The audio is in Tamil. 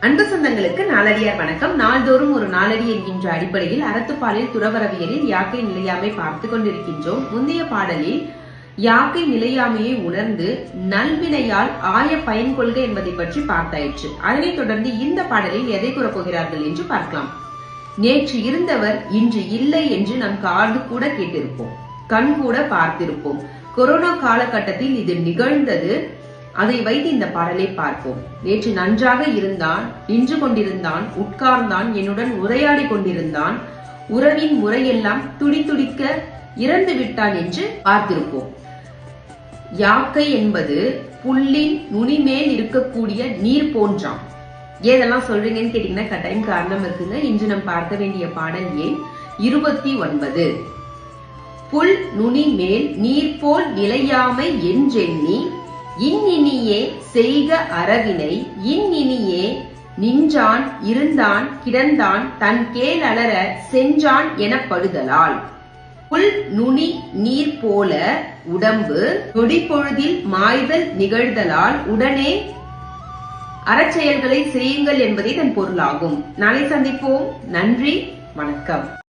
அன்பு சொந்தங்களுக்கு நாளடியார் வணக்கம். நாள்தோறும் ஒரு நாளடி என்கின்ற அடிப்படையில் அறத்துப்பாலில் துறவரவியலில் யாக்கை நிலையாமை பார்த்து கொண்டிருக்கின்றோம். முந்தைய பாடலில் யாக்கை நிலையாமையை உணர்ந்து நல்வினையால் ஆய பயன் கொள்க என்பதை பற்றி பார்த்தாயிற்று. அதனைத் தொடர்ந்து இந்த பாடலில் எதை கூறப்போகிறார்கள் என்று பார்க்கலாம். நேற்று இருந்தவர் இன்று இல்லை என்று நம் காது கூட கேட்டிருப்போம். கண் கூட பார்த்திருப்போம். கொரோனா காலகட்டத்தில் இது நிகழ்ந்தது. அதை வைத்து இந்த பாடலை பார்ப்போம். நேற்று நன்றாக இருந்தான் நின்று கொண்டிருந்தான் உட்கார்ந்தான் என்னுடன் உரையாடி கொண்டிருந்தான். உறவின் முறையெல்லாம் துடி துடிக்க இறந்து விட்டான் என்று பார்த்திருப்போம். யாக்கை என்பது புல்லின் நுனிமேல் இருக்கக்கூடிய நீர் போன்றாம். ஏதெல்லாம் சொல்றீங்கன்னு கேட்டீங்கன்னா கட்டாயம் காரணம் இருக்குங்க. இன்று நாம் பார்க்க வேண்டிய பாடல் எண் இருபத்தி ஒன்பது. புல் நுனி மேல் நீர் போல் நிலையாமை என்றெண்ணி இன்னினியே செய்க அறவினை இன்னினியே நின்றான் இருந்தான் கிடந்தான் தன் கேள் செஞ்சான் சென்றான் எனப்படுதலால் புல் நுனி நீர் போல உடம்பு நொடிப்பொழுதில் மாய்தல் நிகழ்தலால் உடனே அறச்செயல்களை செய்யுங்கள் என்பதே இதன் பொருளாகும். நாளை சந்திப்போம். நன்றி. வணக்கம்.